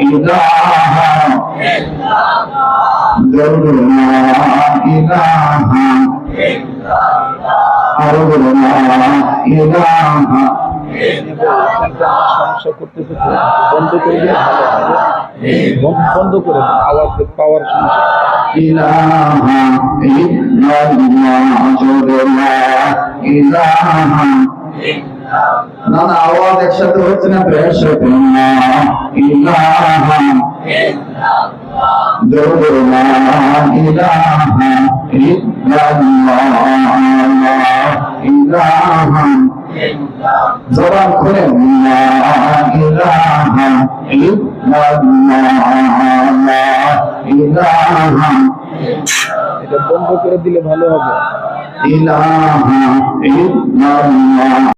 ইলাহা ইলাহা আরও বলনা ইলাহা সমস্যা করতেছে তো বন্ধ করে দিলে ভালো বন্ধ বন্ধ করে আওয়াজ পাওয়ার সমস্যা ইলাহা ইলাহা না না আওয়াজ একসাথে হচ্ছে না? জবান এটা বন্ধ করে দিলে ভালো হবে। ইলাহা ইল্লাল্লাহ।